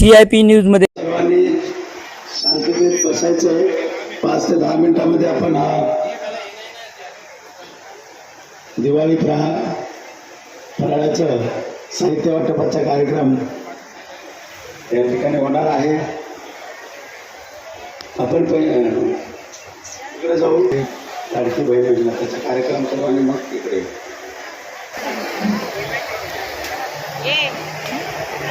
C I P न्यूजमध्ये सर्वांनी शांततेत बसायचंय पाच ते दहा मिनिटामध्ये आपण हा दिवाळी प्रहार फराळाचं साहित्य वाटपाचा कार्यक्रम या ठिकाणी होणार आहे. आपण पहि- इकडे जाऊ. लाडकी बहीण योजना त्याचा कार्यक्रम करू आणि मग तिकडे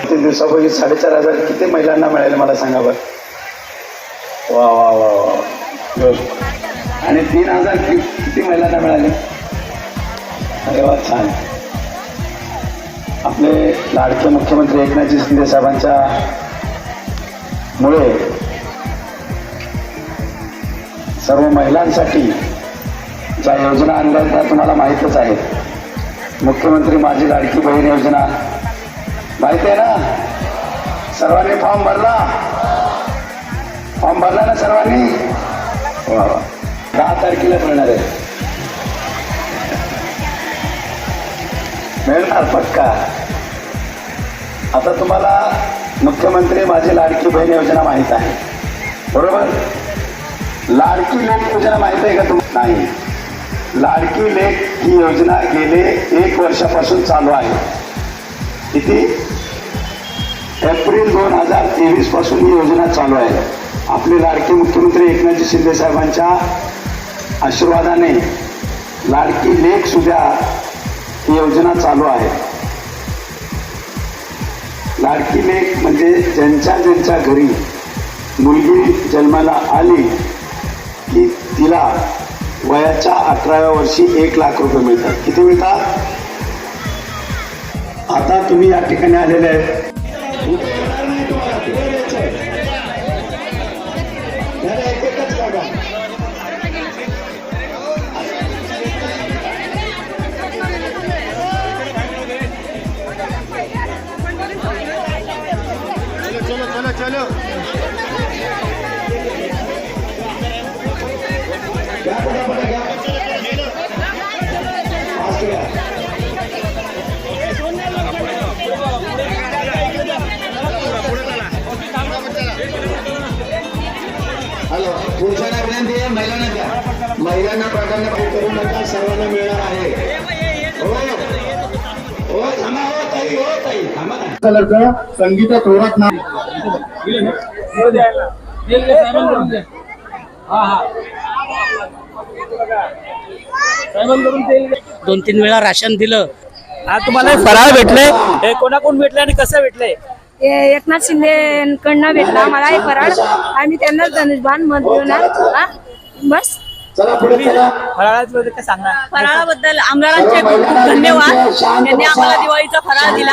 तीन दिवसापूर्वी साडेचार हजार किती महिलांना मिळाले मला सांगा बरं? वा वा वा वा आणि तीन हजार किती महिलांना मिळाले? अरे वा छान. आपले लाडके मुख्यमंत्री एकनाथजी शिंदे साहेबांच्या मुळे सर्व महिलांसाठी ज्या योजना आणल्या त्या तुम्हाला माहीतच आहेत मुख्यमंत्री माझी लाडकी बहीण योजना माहिती आहे ना? सर्वांनी फॉर्म भरला. फॉर्म भरला ना सर्वांनी? वा वा दहा तारखेला मिळणार आहे. मिळणार पक्का. आता तुम्हाला मुख्यमंत्री माझी लाडकी बहीण योजना माहीत आहे. बरोबर? लाडकी लेख योजना माहीत आहे का तुम्हाला नाही. लाडकी लेख ही योजना गेले एक वर्षापासून चालू आहे. किती? एप्रिल दोन हजार तेवीसपासून ही योजना चालू आहे. आपले लाडके मुख्यमंत्री एकनाथजी शिंदे साहेबांच्या आशीर्वादाने लाडकी लेख सुद्धा ही योजना चालू आहे. लाडकी लेख म्हणजे ज्यांच्या ज्यांच्या घरी मुलगी जन्माला आली की तिला वयाच्या अठराव्या वर्षी एक लाख रुपये मिळतात. किती मिळतात? आता तुम्ही या ठिकाणी आलेले आहेत. घ्या, पुरुषांना विनंती आहे महिलांना द्या. महिलांना प्राधान्य करू नका सर्वांना मिळणार आहे. हो. हो थांबा हो ताई हो ताई थांबा ना. कलरचं संगीता थोरात ना दोन तीन वेळा राशन दिलं. आज तुम्हाला हे फराळ भेटले हे कोणाकोण भेटले आणि कसं भेटले एकनाथ शिंदे कडनं भेटला मला हे फराळ. आणि त्यांना धनुष्यबाण मत देणार? बस. चला पुढे चला. फराळाचं काय सांगणार? फराळाबद्दल आमदारांचे खूप खूप धन्यवाद. त्यांनी आम्हाला दिवाळीचा फराळ दिला.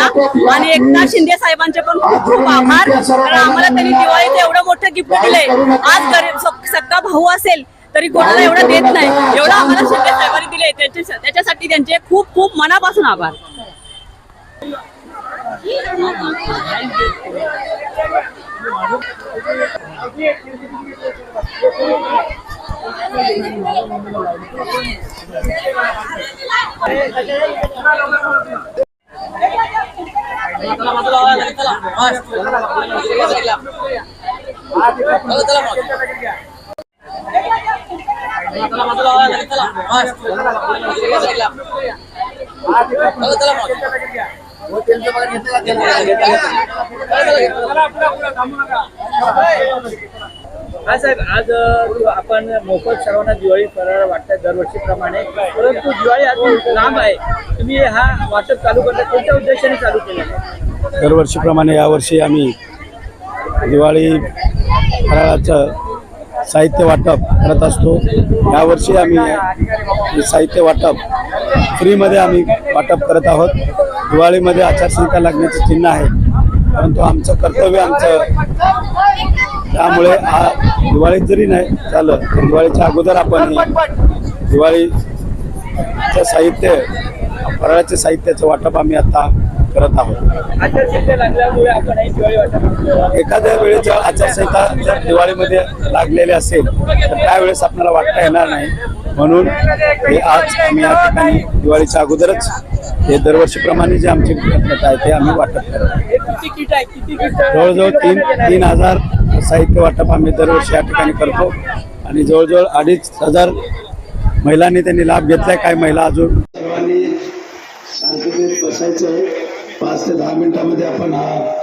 आणि एकनाथ शिंदे साहेबांचे पण खूप खूप आभार. कारण आम्हाला त्यांनी दिवाळीचं एवढं मोठं गिफ्ट दिलंय. आज गरीब सक- सक्का भाऊ असेल तरी कोणाला एवढं देत नाही. एवढं आम्हाला शिंदे साहेबांनी दिले त्याच्या- त्याच्यासाठी त्यांचे खूप खूप मनापासून आभार. Tala, tala, tala. हा साहेब आज आपण मोफत सर्वांना दिवाळी फराळ वाटतात दरवर्षीप्रमाणे. परंतु दिवाळी अजून लांब आहे. तुम्ही हा वाटप चालू करता कोणत्या उद्देशाने चालू केला? दरवर्षीप्रमाणे यावर्षी आम्ही दिवाळी फराळाचं साहित्य वाटप करत असतो. यावर्षी आम्ही साहित्य वाटप फ्रीमध्ये आम्ही वाटप करत आहोत. दिवाळीमध्ये आचारसंहिता लागण्याचे चिन्ह आहे. परंतु आमचं कर्तव्य आमचं त्यामुळे दिवाळीत जरी नाही झालं तर दिवाळीच्या अगोदर आपण दिवाळीचं साहित्य फराळाच्या साहित्याचं वाटप आम्ही आता करत आहोत. एखाद्या वेळेस जर आचारसंहिता जर दिवाळीमध्ये लागलेली असेल तर त्यावेळेस आपल्याला वाटता येणार नाही. म्हणून हे आज आम्ही या ठिकाणी दिवाळीच्या अगोदरच हे दरवर्षीप्रमाणे जे आमची प्रयत्न आहे ते आम्ही वाटप करत जवळजवळ तीन तीन हजार साहित्य वाटप आम्ही दरवर्षी या ठिकाणी करतो. आणि जवळजवळ अडीच हजार महिलांनी त्यांनी लाभ घेतलाय काही महिला अजून. सर्वांनी शांततेत बसायचं पाच ते दहा मिनिटामध्ये आपण हा